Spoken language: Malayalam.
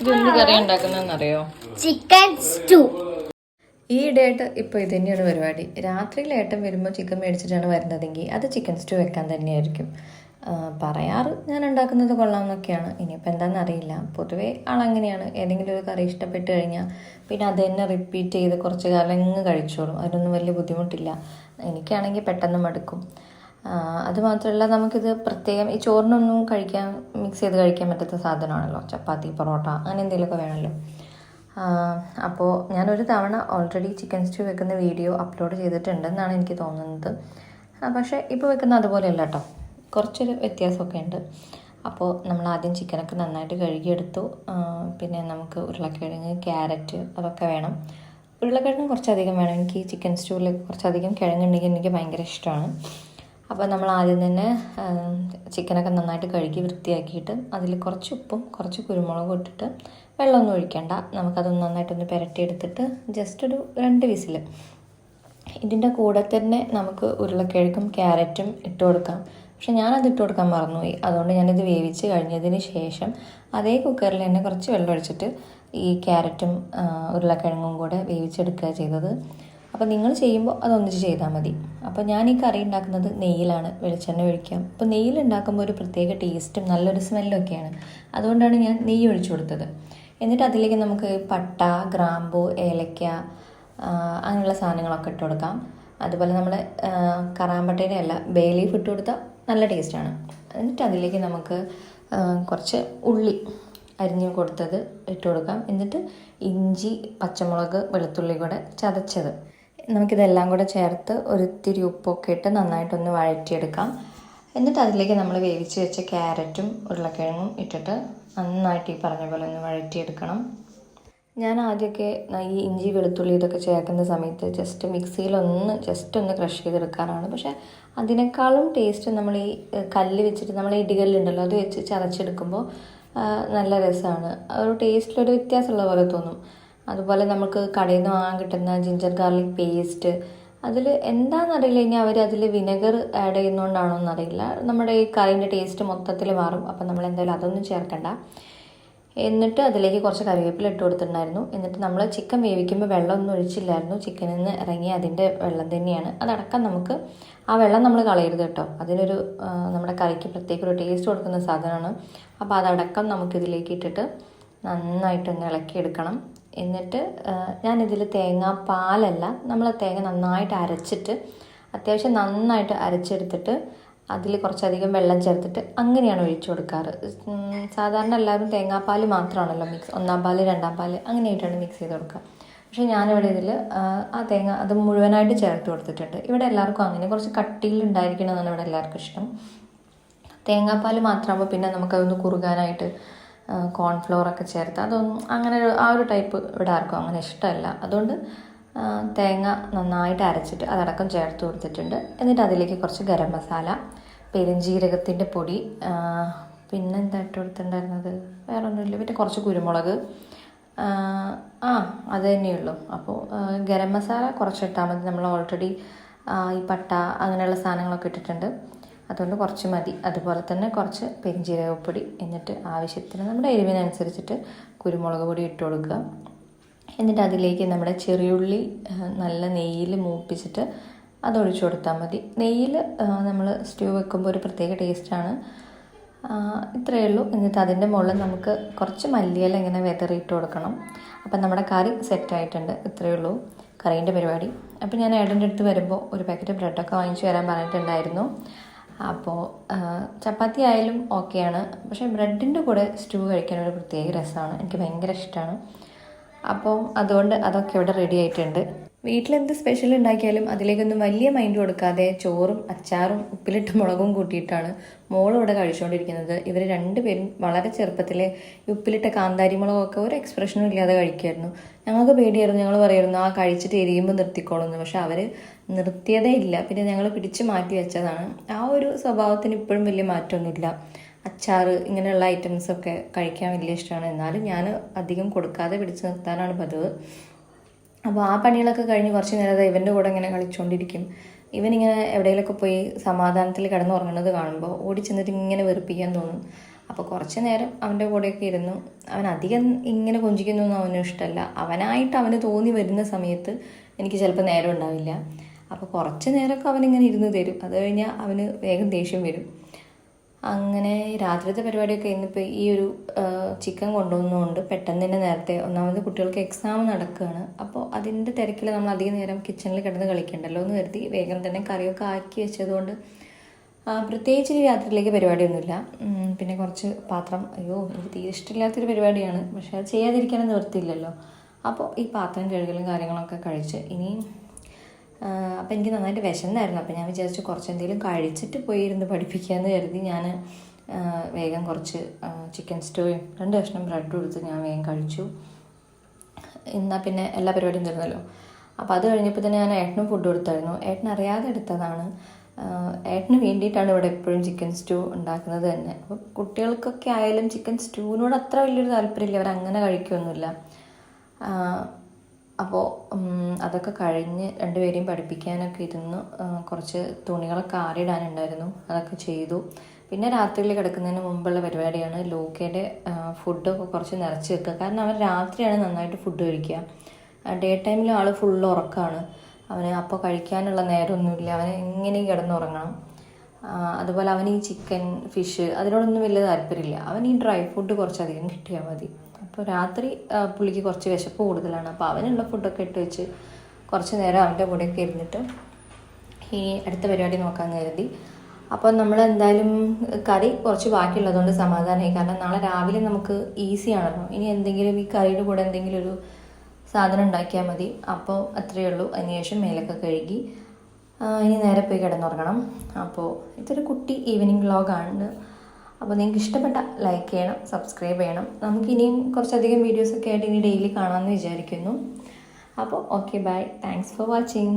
കറി ഉണ്ടാക്കുന്നതെന്നറിയോ? ചിക്കൻ സ്റ്റൂ ഈ ഡേട്ട് ഇപ്പോൾ ഇത് തന്നെയാണ് പരിപാടി. രാത്രിയിൽ ഏട്ടൻ വരുമ്പോൾ ചിക്കൻ മേടിച്ചിട്ടാണ് വരുന്നതെങ്കിൽ അത് ചിക്കൻ സ്റ്റൂ വെക്കാൻ തന്നെയായിരിക്കും. പറയാറ് ഞാൻ ഉണ്ടാക്കുന്നത് കൊള്ളാമെന്നൊക്കെയാണ്. ഇനിയിപ്പോൾ എന്താണെന്ന് അറിയില്ല. പൊതുവേ ആളങ്ങനെയാണ്. ഏതെങ്കിലും ഒരു കറി ഇഷ്ടപ്പെട്ട് കഴിഞ്ഞാൽ പിന്നെ അത് തന്നെ റിപ്പീറ്റ് ചെയ്ത് കുറച്ച് കാലം ഇങ്ങ് കഴിച്ചോളും. അതിനൊന്നും വലിയ ബുദ്ധിമുട്ടില്ല. എനിക്കാണെങ്കിൽ പെട്ടെന്ന് മടുക്കും. ആ, അത് മാത്രമല്ല നമുക്കിത് പ്രത്യേകം ഈ ചോറിനൊന്നും കഴിക്കാൻ മിക്സ് ചെയ്ത് കഴിക്കാൻ പറ്റാത്ത സാധനമാണല്ലോ. ചപ്പാത്തി പൊറോട്ട അങ്ങനെ എന്തെങ്കിലുമൊക്കെ വേണമല്ലോ. അപ്പോൾ ഞാനൊരു തവണ ഓൾറെഡി ചിക്കൻ സ്റ്റൂ വെക്കുന്ന വീഡിയോ അപ്ലോഡ് ചെയ്തിട്ടുണ്ടെന്നാണ് എനിക്ക് തോന്നുന്നത്. പക്ഷേ ഇപ്പോൾ വെക്കുന്ന അതുപോലെയല്ല കേട്ടോ കുറച്ചൊരു വ്യത്യാസമൊക്കെ ഉണ്ട്. അപ്പോൾ നമ്മൾ ആദ്യം ചിക്കനൊക്കെ നന്നായിട്ട് കഴുകിയെടുത്തു. പിന്നെ നമുക്ക് ഉരുളക്കിഴങ്ങ് ക്യാരറ്റ് അതൊക്കെ വേണം. ഉരുളക്കിഴങ്ങ് കുറച്ചധികം വേണം. എനിക്ക് ചിക്കൻ സ്റ്റൂവിൽ കുറച്ചധികം കിഴങ്ങുണ്ടെങ്കിൽ എനിക്ക് ഭയങ്കര ഇഷ്ടമാണ്. അപ്പോൾ നമ്മൾ ആദ്യം തന്നെ ചിക്കനൊക്കെ നന്നായിട്ട് കഴുകി വൃത്തിയാക്കിയിട്ട് അതിൽ കുറച്ച് ഉപ്പും കുറച്ച് കുരുമുളകും ഇട്ടിട്ട് വെള്ളമൊന്നും ഒഴിക്കേണ്ട. നമുക്കതൊന്ന് നന്നായിട്ടൊന്ന് പുരട്ടിയെടുത്തിട്ട് ജസ്റ്റ് ഒരു രണ്ട് വിസിൽ ഇതിന്റെ കൂടെ തന്നെ നമുക്ക് ഉരുളക്കിഴക്കും ക്യാരറ്റും ഇട്ട് കൊടുക്കാം. പക്ഷെ ഞാനത് ഇട്ട് കൊടുക്കാൻ മറന്നുപോയി. അതുകൊണ്ട് ഞാനിത് വേവിച്ച് കഴിഞ്ഞതിന് ശേഷം അതേ കുക്കറിൽ തന്നെ കുറച്ച് വെള്ളം ഒഴിച്ചിട്ട് ഈ ക്യാരറ്റും ഉരുളക്കിഴങ്ങും കൂടെ വേവിച്ചെടുക്കുക ചെയ്തത്. അപ്പോൾ നിങ്ങൾ ചെയ്യുമ്പോൾ അതൊന്നിച്ച് ചെയ്താൽ മതി. അപ്പോൾ ഞാൻ ഈ കറി ഉണ്ടാക്കുന്നത് നെയ്യിലാണ് വെളിച്ചെണ്ണ ഒഴിക്കാം. അപ്പോൾ നെയ്യിൽ ഉണ്ടാക്കുമ്പോൾ ഒരു പ്രത്യേക ടേസ്റ്റും നല്ലൊരു സ്മെല്ലും ഒക്കെയാണ് അതുകൊണ്ടാണ് ഞാൻ നെയ്യ് ഒഴിച്ചു കൊടുത്തത്. എന്നിട്ട് അതിലേക്ക് നമുക്ക് പട്ട ഗ്രാമ്പു ഏലക്ക അങ്ങനെയുള്ള സാധനങ്ങളൊക്കെ ഇട്ട് കൊടുക്കാം. അതുപോലെ നമ്മൾ കറാമ്പട്ടയുടെ അല്ല ബേ ലീഫ് ഇട്ട് കൊടുത്താൽ നല്ല ടേസ്റ്റാണ്. എന്നിട്ട് അതിലേക്ക് നമുക്ക് കുറച്ച് ഉള്ളി അരിഞ്ഞ് കൊടുത്തത് ഇട്ട് കൊടുക്കാം. എന്നിട്ട് ഇഞ്ചി പച്ചമുളക് വെളുത്തുള്ളി കൂടെ ചതച്ചത്. നമുക്കിതെല്ലാം കൂടെ ചേർത്ത് ഒരിത്തിരി ഉപ്പൊക്കെ ഇട്ട് നന്നായിട്ടൊന്ന് വഴറ്റിയെടുക്കാം. എന്നിട്ട് അതിലേക്ക് നമ്മൾ വേവിച്ച് വെച്ച ക്യാരറ്റും ഉരുളക്കിഴങ്ങും ഇട്ടിട്ട് നന്നായിട്ട് ഈ പറഞ്ഞ പോലെ ഒന്ന് വഴറ്റിയെടുക്കണം. ഞാൻ ആദ്യമൊക്കെ ഈ ഇഞ്ചി വെളുത്തുള്ളി ഇതൊക്കെ ചേർക്കുന്ന സമയത്ത് ജസ്റ്റ് മിക്സിയിലൊന്ന് ജസ്റ്റ് ഒന്ന് ക്രഷ് ചെയ്തെടുക്കാറാണ്. പക്ഷേ അതിനേക്കാളും ടേസ്റ്റ് നമ്മൾ ഈ കല്ല് വെച്ചിട്ട് നമ്മൾ ഇടികല്ലുണ്ടല്ലോ അത് വെച്ച് ചതച്ചെടുക്കുമ്പോൾ നല്ല രസമാണ്. ഒരു ടേസ്റ്റിലൊരു വ്യത്യാസമുള്ള പോലെ തോന്നും. അതുപോലെ നമുക്ക് കടയിൽ നിന്ന് വാങ്ങാൻ കിട്ടുന്ന ജിഞ്ചർ ഗാർലിക് പേസ്റ്റ് അതിൽ എന്താണെന്നറിയില്ല ഇനി അവർ അതിൽ വിനെഗർ ആഡ് ചെയ്യുന്നതുകൊണ്ടാണോ എന്നറിയില്ല. നമ്മുടെ ഈ കറീന്റെ ടേസ്റ്റ് മൊത്തത്തിൽ മാറും. അപ്പം നമ്മൾ എന്തായാലും അതൊന്നും ചേർക്കണ്ട. എന്നിട്ട് അതിലേക്ക് കുറച്ച് കറിവേപ്പില ഇട്ട് കൊടുത്തിട്ടുണ്ടായിരുന്നു. എന്നിട്ട് നമ്മൾ ചിക്കൻ വേവിക്കുമ്പോൾ വെള്ളമൊന്നും ഒഴിച്ചില്ലായിരുന്നു. ചിക്കനിൽ നിന്ന് ഇറങ്ങിയ അതിന്റെ വെള്ളം തന്നെയാണ്. അതടക്കം നമുക്ക് ആ വെള്ളം നമ്മൾ കളയരുത് കേട്ടോ. അതിനൊരു നമ്മുടെ കറിക്ക് പ്രത്യേക ഒരു ടേസ്റ്റ് കൊടുക്കുന്ന സാധനമാണ്. അപ്പോൾ അതടക്കം നമുക്കിതിലേക്ക് ഇട്ടിട്ട് നന്നായിട്ടൊന്ന് ഇളക്കിയെടുക്കണം. എന്നിട്ട് ഞാനിതിൽ തേങ്ങ പാലല്ല നമ്മൾ തേങ്ങ നന്നായിട്ട് അരച്ചിട്ട് അത്യാവശ്യം നന്നായിട്ട് അരച്ചെടുത്തിട്ട് അതിൽ കുറച്ചധികം വെള്ളം ചേർത്തിട്ട് അങ്ങനെയാണ് ഒഴിച്ചു കൊടുക്കാറ്. സാധാരണ എല്ലാവരും തേങ്ങാപ്പാൽ മാത്രമാണല്ലോ മിക്സ് ഒന്നാം പാൽ രണ്ടാം പാൽ അങ്ങനെയായിട്ടാണ് മിക്സ് ചെയ്ത് കൊടുക്കുക. പക്ഷേ ഞാനിവിടെ ഇതിൽ ആ തേങ്ങ അത് മുഴുവനായിട്ട് ചേർത്ത് കൊടുത്തിട്ടുണ്ട്. ഇവിടെ എല്ലാവർക്കും അങ്ങനെ കുറച്ച് കട്ടിയിൽ ഉണ്ടായിരിക്കണമെന്നാണ് ഇവിടെ എല്ലാവർക്കും ഇഷ്ടം. തേങ്ങാപ്പാൽ മാത്രമാകുമ്പോൾ പിന്നെ നമുക്കതൊന്ന് കുറുകാനായിട്ട് കോൺഫ്ലോർ ഒക്കെ ചേർത്ത് അതൊന്നും അങ്ങനെ ആ ഒരു ടൈപ്പ് ഇവിടെ ആർക്കും അങ്ങനെ ഇഷ്ടമല്ല. അതുകൊണ്ട് തേങ്ങ നന്നായിട്ട് അരച്ചിട്ട് അതടക്കം ചേർത്ത് കൊടുത്തിട്ടുണ്ട്. എന്നിട്ട് അതിലേക്ക് കുറച്ച് ഗരം മസാല പെരുംജീരകത്തിന്റെ പൊടി പിന്നെന്താ ഇട്ട് കൊടുത്തിട്ടുണ്ടായിരുന്നത്? വേറെ ഒന്നുമില്ല പിന്നെ കുറച്ച് കുരുമുളക്. ആ അത് തന്നെയുള്ളൂ. അപ്പോൾ ഗരം മസാല കുറച്ചിട്ടാൽ മതി. നമ്മൾ ഓൾറെഡി ഈ പട്ട അങ്ങനെയുള്ള സാധനങ്ങളൊക്കെ ഇട്ടിട്ടുണ്ട്. അതുകൊണ്ട് കുറച്ച് മതി. അതുപോലെ തന്നെ കുറച്ച് പെരിഞ്ജീരകപ്പൊടി എന്നിട്ട് ആവശ്യത്തിന് നമ്മുടെ എരിവിനനുസരിച്ചിട്ട് കുരുമുളക് പൊടി ഇട്ട് കൊടുക്കുക. എന്നിട്ട് അതിലേക്ക് നമ്മുടെ ചെറിയുള്ളി നല്ല നെയ്യിൽ മൂപ്പിച്ചിട്ട് അത് ഒഴിച്ചു കൊടുത്താൽ മതി. നെയ്യിൽ നമ്മൾ സ്റ്റൂ വെക്കുമ്പോൾ ഒരു പ്രത്യേക ടേസ്റ്റാണ് ഇത്രയേ ഉള്ളൂ. എന്നിട്ട് അതിന്റെ മുകളിൽ നമുക്ക് കുറച്ച് മല്ലിയില ഇങ്ങനെ വെതറിയിട്ട് കൊടുക്കണം. അപ്പം നമ്മുടെ കറി സെറ്റായിട്ടുണ്ട് ഇത്രയേ ഉള്ളൂ കറീന്റെ പരിപാടി. അപ്പോൾ ഞാൻ ഏടന്റെ അടുത്ത് വരുമ്പോൾ ഒരു പാക്കറ്റ് ബ്രെഡൊക്കെ വാങ്ങിച്ചു വരാൻ പറഞ്ഞിട്ടുണ്ടായിരുന്നു. അപ്പോൾ ചപ്പാത്തി ആയാലും ഓക്കെയാണ്. പക്ഷേ ബ്രെഡിന്റെ കൂടെ സ്റ്റൂ കഴിക്കാൻ ഒരു പ്രത്യേക രസമാണ്. എനിക്ക് ഭയങ്കര ഇഷ്ടമാണ് അപ്പോൾ അതുകൊണ്ട് അതൊക്കെ ഇവിടെ റെഡി ആയിട്ടുണ്ട്. വീട്ടിലെന്ത് സ്പെഷ്യൽ ഉണ്ടാക്കിയാലും അതിലേക്കൊന്നും വലിയ മൈൻഡ് കൊടുക്കാതെ ചോറും അച്ചാറും ഉപ്പിലിട്ട മുളകും കൂട്ടിയിട്ടാണ് മോളും ഇവിടെ കഴിച്ചുകൊണ്ടിരിക്കുന്നത് ഇവർ രണ്ടുപേരും വളരെ ചെറുപ്പത്തിൽ ഉപ്പിലിട്ട കാന്താരി മുളകൊക്കെ ഒരു എക്സ്പ്രഷനും ഇല്ലാതെ കഴിക്കുമായിരുന്നു ഞങ്ങൾക്ക് പേടിയായിരുന്നു. ഞങ്ങൾ പറയായിരുന്നു ആ കഴിച്ചിട്ട് എരിയുമ്പോൾ നിർത്തിക്കോളുന്നു. പക്ഷെ അവർ നിർത്തിയതേ ഇല്ല. പിന്നെ ഞങ്ങൾ പിടിച്ചു മാറ്റി വെച്ചതാണ്. ആ ഒരു സ്വഭാവത്തിന് ഇപ്പോഴും വലിയ മാറ്റമൊന്നുമില്ല. അച്ചാർ ഇങ്ങനെയുള്ള ഐറ്റംസൊക്കെ കഴിക്കാൻ വലിയ ഇഷ്ടമാണ്. എന്നാലും ഞാൻ അധികം കൊടുക്കാതെ പിടിച്ചു നിർത്താനാണ് പതിവ്. അപ്പോൾ ആ പണികളൊക്കെ കഴിഞ്ഞ് കുറച്ച് നേരം ഇവന്റെ കൂടെ ഇങ്ങനെ കളിച്ചുകൊണ്ടിരിക്കും ഇവനിങ്ങനെ എവിടെയെങ്കിലുമൊക്കെ പോയി സമാധാനത്തിൽ കിടന്നുറങ്ങുന്നത് കാണുമ്പോൾ ഓടി ചെന്നിട്ട് ഇങ്ങനെ വെറുപ്പിക്കാൻ തോന്നും. അപ്പോൾ കുറച്ച് നേരം അവന്റെ കൂടെയൊക്കെ ഇരുന്നു. അവൻ അധികം ഇങ്ങനെ കൊഞ്ചിക്കുന്നൊന്നും അവന് ഇഷ്ടമല്ല അവനായിട്ട് അവന് തോന്നി വരുന്ന സമയത്ത് എനിക്ക് ചിലപ്പോൾ നേരം ഉണ്ടാവില്ല. അപ്പോൾ കുറച്ച് നേരമൊക്കെ അവനിങ്ങനെ ഇരുന്ന് തരും. അത് കഴിഞ്ഞാൽ അവന് വേഗം ദേഷ്യം വരും. അങ്ങനെ രാത്രിത്തെ പരിപാടിയൊക്കെ ഇന്നിപ്പോൾ ഈ ഒരു ചിക്കൻ കൊണ്ടുവന്നുകൊണ്ട് പെട്ടെന്ന് തന്നെ നേരത്തെ ഒന്നാമത് കുട്ടികൾക്ക് എക്സാം നടക്കുകയാണ് അപ്പോൾ അതിന്റെ തിരക്കിൽ നമ്മൾ അധികം നേരം കിച്ചണിൽ കിടന്ന് കളിക്കണ്ടല്ലോ എന്ന് കരുതി വേഗം തന്നെ കറിയൊക്കെ ആക്കി വെച്ചതുകൊണ്ട് പ്രത്യേകിച്ച് രാത്രിയിലേക്ക് പരിപാടിയൊന്നുമില്ല. പിന്നെ കുറച്ച് പാത്രം അയ്യോ എനിക്ക് തീരെ ഇഷ്ടമില്ലാത്തൊരു പരിപാടിയാണ്. പക്ഷേ അത് ചെയ്യാതിരിക്കാനും നിവൃത്തിയില്ലല്ലോ. അപ്പോൾ ഈ പാത്രം കഴുകലും കാര്യങ്ങളൊക്കെ കഴിച്ച് ഇനി അപ്പോൾ എനിക്ക് നന്നായിട്ട് വിശന്നായിരുന്നു. അപ്പോൾ ഞാൻ വിചാരിച്ചു കുറച്ച് എന്തെങ്കിലും കഴിച്ചിട്ട് പോയി ഇരുന്ന് പഠിപ്പിക്കാമെന്ന് കരുതി ഞാൻ വേഗം കുറച്ച് ചിക്കൻ സ്റ്റോയും രണ്ട് കഷ്ണം ബ്രെഡും എടുത്ത് ഞാൻ വേഗം കഴിച്ചു. എന്നാൽ പിന്നെ എല്ലാ പരിപാടിയും തീർന്നല്ലോ. അപ്പോൾ അത് കഴിഞ്ഞപ്പോൾ തന്നെ ഞാൻ ഏട്ടനും ഫുഡ് കൊടുത്തായിരുന്നു. ഏട്ടൻ അറിയാതെ എടുത്തതാണ്. ഏട്ടന് വേണ്ടിയിട്ടാണ് ഇവിടെ എപ്പോഴും ചിക്കൻ സ്റ്റൂ ഉണ്ടാക്കുന്നത് തന്നെ. അപ്പോൾ കുട്ടികൾക്കൊക്കെ ആയാലും ചിക്കൻ സ്റ്റൂവിനോട് അത്ര വലിയൊരു താല്പര്യമില്ല. അവർ അങ്ങനെ കഴിക്കുകയൊന്നുമില്ല ആഹ് അപ്പോൾ അതൊക്കെ കഴിഞ്ഞ് രണ്ടുപേരെയും പഠിപ്പിക്കാനൊക്കെ ഇരുന്നു. കുറച്ച് തുണികളൊക്കെ ആറിയിടാനുണ്ടായിരുന്നു. അതൊക്കെ ചെയ്തു. പിന്നെ രാത്രിയിൽ കിടക്കുന്നതിന് മുമ്പുള്ള പരിപാടിയാണ് ലോക്കയുടെ ഒക്കെ കുറച്ച് നിറച്ച് വെക്കുക. കാരണം അവൻ രാത്രിയാണ് നന്നായിട്ട് ഫുഡ് കഴിക്കുക. ഡേ ടൈമിൽ ആൾ ഫുൾ ഉറക്കമാണ് അവന് അപ്പോൾ കഴിക്കാനുള്ള നേരമൊന്നുമില്ല. അവന് എങ്ങനെയും കിടന്നുറങ്ങണം. അതുപോലെ അവന് ഈ ചിക്കൻ ഫിഷ് അതിനോടൊന്നും വലിയ താല്പര്യമില്ല. അവൻ ഈ ഡ്രൈ ഫുഡ് കുറച്ചധികം കിട്ടിയാൽ മതി. അപ്പോൾ രാത്രി പുള്ളിക്ക് കുറച്ച് വിശപ്പ് കൂടുതലാണ്. അപ്പോൾ അവനുള്ള ഫുഡൊക്കെ ഇട്ട് വെച്ച് കുറച്ച് നേരം അവന്റെ കൂടെയൊക്കെ ഇരുന്നിട്ട് ഈ അടുത്ത പരിപാടി നോക്കാൻ കരുതി. അപ്പോൾ നമ്മൾ എന്തായാലും കറി കുറച്ച് ബാക്കിയുള്ളതുകൊണ്ട് സമാധാനമായി കാരണം നാളെ രാവിലെ നമുക്ക് ഈസി ആണല്ലോ. ഇനി എന്തെങ്കിലും ഈ കറിയുടെ കൂടെ എന്തെങ്കിലും ഒരു സാധനം ഉണ്ടാക്കിയാൽ മതി. അപ്പോൾ അത്രയേ ഉള്ളൂ. അതിനുശേഷം മേലൊക്കെ കഴുകി ഇനി നേരെ പോയി കിടന്നുറങ്ങണം. അപ്പോൾ ഇതൊരു കുട്ടി ഈവനിങ് വ്ളോഗാണ് അപ്പോൾ നിങ്ങൾക്ക് ഇഷ്ടപ്പെട്ട ലൈക്ക് ചെയ്യണം സബ്സ്ക്രൈബ് ചെയ്യണം. നമുക്ക് ഇനിയും കുറച്ചധികം വീഡിയോസൊക്കെ ആയിട്ട് ഇനി ഡെയിലി കാണാമെന്ന് വിചാരിക്കുന്നു. അപ്പോൾ okay bye thanks for watching